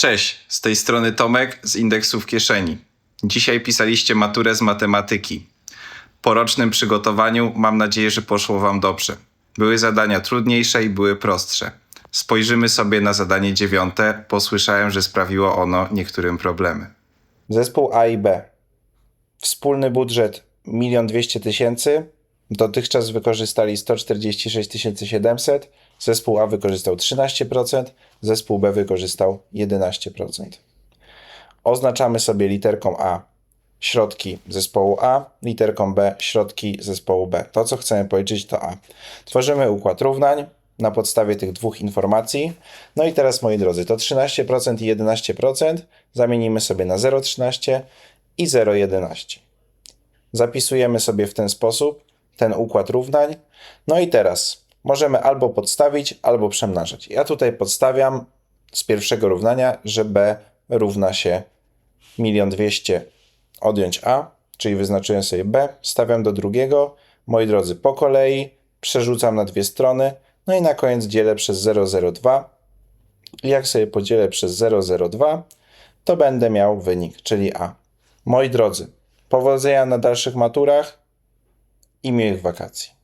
Cześć, z tej strony Tomek z indeksu w kieszeni. Dzisiaj pisaliście maturę z matematyki. Po rocznym przygotowaniu mam nadzieję, że poszło Wam dobrze. Były zadania trudniejsze i były prostsze. Spojrzymy sobie na zadanie dziewiąte, bo słyszałem, że sprawiło ono niektórym problemy. Zespół A i B. Wspólny budżet 1 200 tysięcy. Dotychczas wykorzystali 146 700. Zespół A wykorzystał 13%, zespół B wykorzystał 11%. Oznaczamy sobie literką A środki zespołu A, literką B środki zespołu B. To, co chcemy policzyć, to A. Tworzymy układ równań na podstawie tych dwóch informacji. No i teraz, moi drodzy, to 13% i 11% zamienimy sobie na 0,13 i 0,11. Zapisujemy sobie w ten sposób ten układ równań. No i teraz możemy albo podstawić, albo przemnażać. Ja tutaj podstawiam z pierwszego równania, że B równa się 1 200 odjąć A, czyli wyznaczyłem sobie B, stawiam do drugiego. Moi drodzy, po kolei przerzucam na dwie strony, no i na koniec dzielę przez 0,02. I jak sobie podzielę przez 0,02, to będę miał wynik, czyli A. Moi drodzy, powodzenia na dalszych maturach i miłych wakacji.